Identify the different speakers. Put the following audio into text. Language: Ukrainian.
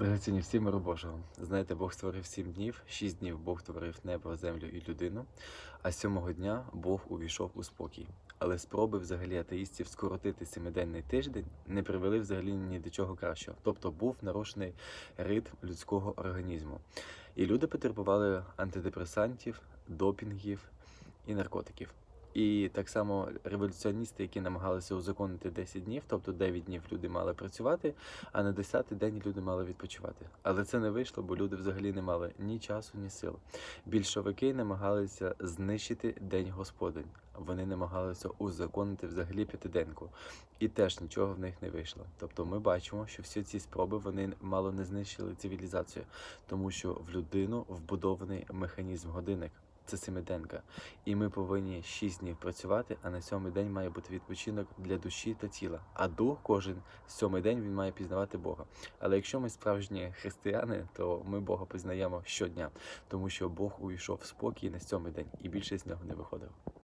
Speaker 1: Дорогоцінні всі миру Божого. Знаєте, Бог створив сім днів, шість днів Бог творив небо, землю і людину, а сьомого дня Бог увійшов у спокій. Але спроби взагалі атеїстів скоротити семиденний тиждень не привели взагалі ні до чого кращого. Тобто був нарушений ритм людського організму. І люди потребували антидепресантів, допінгів і наркотиків. І так само революціоністи, які намагалися узаконити 10 днів, тобто 9 днів люди мали працювати, а на 10-й день люди мали відпочивати. Але це не вийшло, бо люди взагалі не мали ні часу, ні сил. Більшовики намагалися знищити День Господень. Вони намагалися узаконити взагалі п'ятиденку. І теж нічого в них не вийшло. Тобто ми бачимо, що всі ці спроби вони мало не знищили цивілізацію, тому що в людину вбудований механізм годинник. Це семиденка. І ми повинні шість днів працювати, а на сьомий день має бути відпочинок для душі та тіла. А дух кожен сьомий день він має пізнавати Бога. Але якщо ми справжні християни, то ми Бога пізнаємо щодня, тому що Бог увійшов в спокій на сьомий день і більше з нього не виходив.